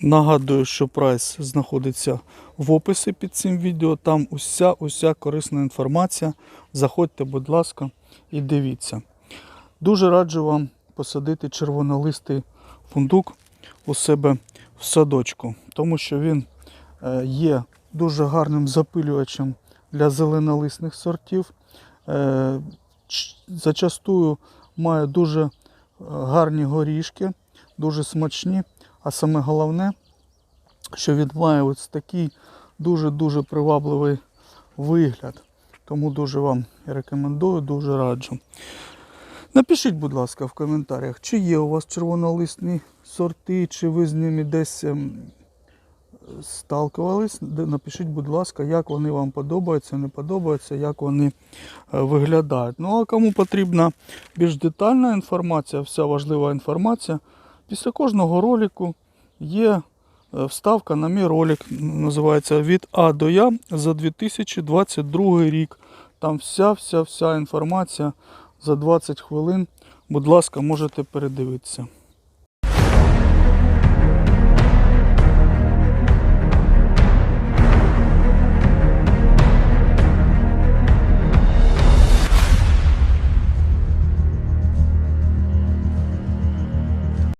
Нагадую, що прайс знаходиться в описі під цим відео. Там уся, уся корисна інформація. Заходьте, будь ласка, і дивіться. Дуже раджу вам посадити червонолистий фундук у себе в садочку, тому що він е, є дуже гарним запилювачем для зеленолисних сортів. Е, Зачастую має дуже е, гарні горішки, дуже смачні. А саме головне, що він має ось такий дуже-дуже привабливий вигляд. Тому дуже вам рекомендую, дуже раджу. Напишіть, будь ласка, в коментарях, чи є у вас червонолисні сорти, чи ви з ними десь ем, сталкувались. Напишіть, будь ласка, як вони вам подобаються, не подобаються, як вони е, виглядають. Ну а кому потрібна більш детальна інформація, вся важлива інформація, після кожного ролику є е, вставка на мій ролик, називається Від А до Я за 2022 рік. Там вся-вся-вся інформація за 20 хвилин. Будь ласка, можете передивитися.